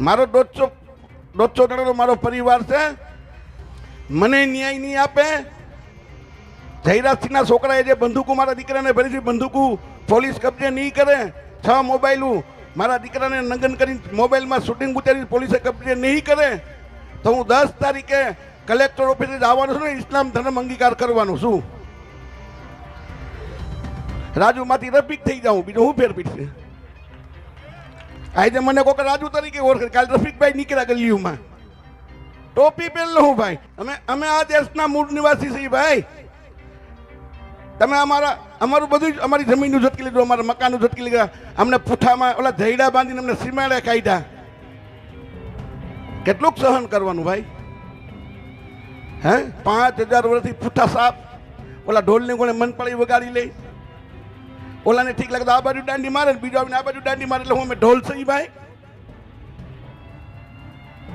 મારો દોઢસો દોઢસો જણાનો મારો પરિવાર છે. મને ન્યાય નહીં આપે. જયરાજસિંહના છોકરાએ જે બંદૂકો મારા દીકરાને છે, બંદૂકો પોલીસ કબજે નહીં કરે. છ મોબાઈલો મારા દીકરાને નંગન કરીને મોબાઈલમાં શૂટિંગ ઉતારી પોલીસે કબજે નહીં કરે. તો હું દસ તારીખે કલેક્ટર ઓફિસે જવાનું છું ને, ઇસ્લામ ધર્મ અંગીકાર કરવાનું છું. રાજુમાંથી રફીક થઈ જાઉં, બીજું હું ફેર પીડશે આજે મને કોક રાજુ તરીકે ઓળખે. કાલ રફીકભાઈ નીકળ્યા ગલીઓમાં. ટોપી પહેરલો હું ભાઈ. અમે અમે આ દેશના મૂળ નિવાસી છીએ ભાઈ. તમે અમારા, અમારું બધું અમારી જમીનનું ઝટકી લીધું, અમારા મકાનનું ઝટકી લીધા. અમને પુઠામાં ઓલા ધૈડા બાંધીને અમને સીમાડે કાઢ્યા. કેટલુંક સહન કરવાનું ભાઈ. હે? પાંચ હજાર વર્ષથી પુઠ્ઠા સાપ ઓલા ઢોલની ગોળે મન પડી વગાડી લે ઓલાને ઠીક લાગે તો આ બાજુ દાંડી મારે બીજો આવીને આ બાજુ દાંડી મારે. એટલે હું અમે ઢોલ સહી ભાઈ.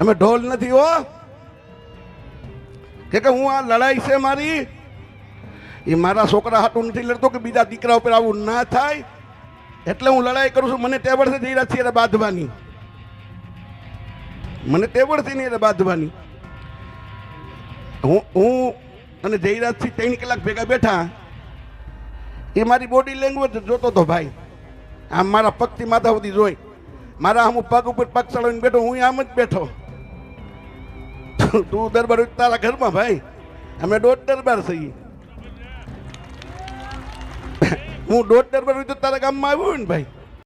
અમે ઢોલ નથી હો. કે કે હું આ લડાઈ છે મારી? એ મારા છોકરા હાટું નથી લડતો કે બીજા દીકરા ઉપર આવું ના થાય. એટલે હું લડાઈ કરું છું. મને ટેબળથી છે રહ્યા છીએ બાંધવાની. મને ટેબળથી નહીં એટલે બાંધવાની. હું હું અને જયરાજથી ત્રણ કલાક ભેગા બેઠા. એ મારી બોડી લેંગ્વેજ જોતો હતો ભાઈ. આમ મારા પગથી માથા સુધી જોઈ. મારા આમ પગ ઉપર પગ ચડાવીને બેઠો, હું આમ જ બેઠો. તું દરબાર તારા ઘરમાં ભાઈ. અમે દોઢ દરબાર થઈ હું દોઢ દરબાર તારા ગામમાં આવ્યો ને ભાઈ.